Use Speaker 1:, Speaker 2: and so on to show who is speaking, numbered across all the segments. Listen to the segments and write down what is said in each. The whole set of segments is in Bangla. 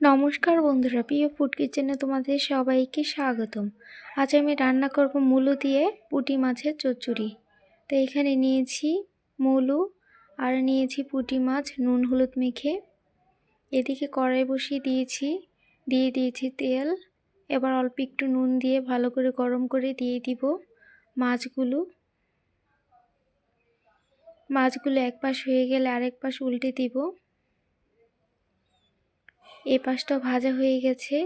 Speaker 1: নমস্কার বন্ধুরা, প্রিয় ফুড কিচেনে তোমাদের সবাইকে স্বাগতম। আজ আমি রান্না করব মুলো দিয়ে পুঁটি মাছের চচ্চড়ি। তো এখানে নিয়েছি মুলো, আর নিয়েছি পুঁটি মাছ, নুন হলুদ মেখে। এদিকে কড়াই বসিয়ে দিয়েছি, দিয়ে দিয়েছি তেল। এবার অল্প একটু নুন দিয়ে ভালো করে গরম করে দিয়ে দিব মাছগুলো। মাছগুলো এক পাশ হয়ে গেলে আরেক পাশ উল্টে দিব। এ পাশটা ভাজা হয়ে গেছে,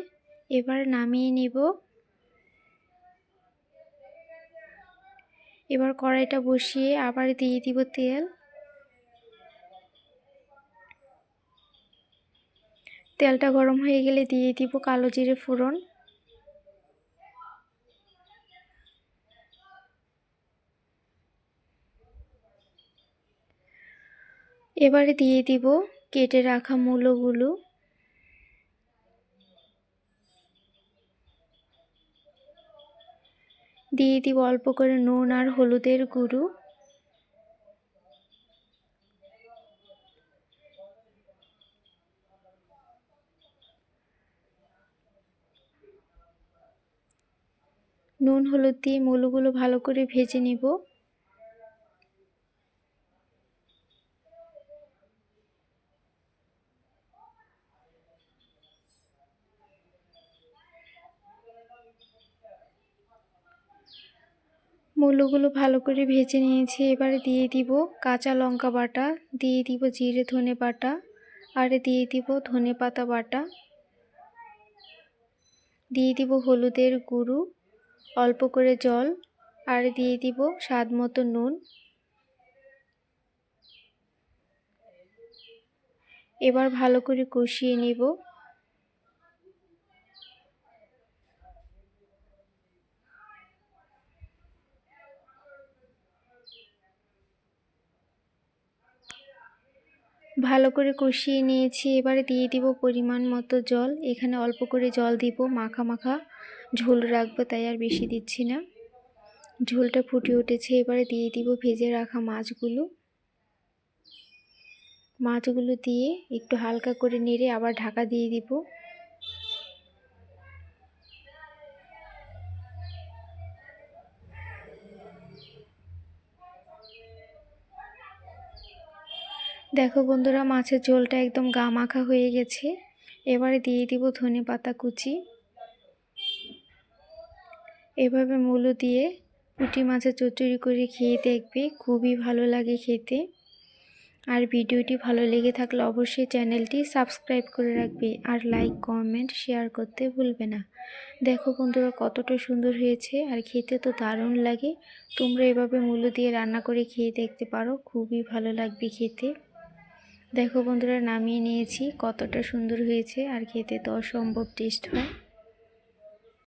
Speaker 1: এবার নামিয়ে নিব। এবার কড়াইটা বসিয়ে আবার দিয়ে দিব তেল। তেলটা গরম হয়ে গেলে দিয়ে দিব কালো জিরে ফোড়ন। এবারে দিয়ে দিব কেটে রাখা মূলোগুলো। দিয়ে দিব অল্প করে নুন আর হলুদের গুঁড়ো। নুন, হলুদ দিয়ে মুলোগুলো ভালো করে ভেজে নিব। মূলগুলো ভালো করে ভেজে নিয়েছি। এবারে দিয়ে দিব কাঁচা লঙ্কা বাটা, দিয়ে দিব জিরে ধনে বাটা, আর দিয়ে দিব ধনে পাতা বাটা। দিয়ে দিব হলুদের গুঁড়ো, অল্প করে জল, আর দিয়ে দিব স্বাদ মতো নুন। এবার ভালো করে কষিয়ে নিব। ভালো করে কষিয়ে নিয়েছি, এবারে দিয়ে দিব পরিমাণ মতো জল। এখানে অল্প করে জল দিব, মাখা মাখা ঝোল রাখব, তাই আর বেশি দিচ্ছি না। ঝোলটা ফুটে উঠেছে, এবারে দিয়ে দিব ভেজে রাখা মাছগুলো। মাছগুলো দিয়ে একটু হালকা করে নেড়ে আবার ঢাকা দিয়ে দিব। দেখো বন্ধুরা, মাছের ঝোলটা একদম গা মাখা হয়ে গেছে। এবারে দিয়ে দিব ধনে পাতা কুচি। এভাবে মূলো দিয়ে পুঁটি মাছের চচ্চড়ি করে খেয়ে দেখবে, খুবই ভালো লাগে খেতে। আর ভিডিওটি ভালো লেগে থাকলে অবশ্যই চ্যানেলটি সাবস্ক্রাইব করে রাখবে আর লাইক, কমেন্ট, শেয়ার করতে ভুলবে না। দেখো বন্ধুরা, কতটা সুন্দর হয়েছে আর খেতে তো দারুণ লাগে। তোমরা এভাবে মূলো দিয়ে রান্না করে খেয়ে দেখতে পারো, খুবই ভালো লাগবে খেতে। দেখো বন্ধুরা নামিয়ে নিয়েছি। কতটা সুন্দর হয়েছে আর খেতে তো অসম্ভব টেস্ট হয়।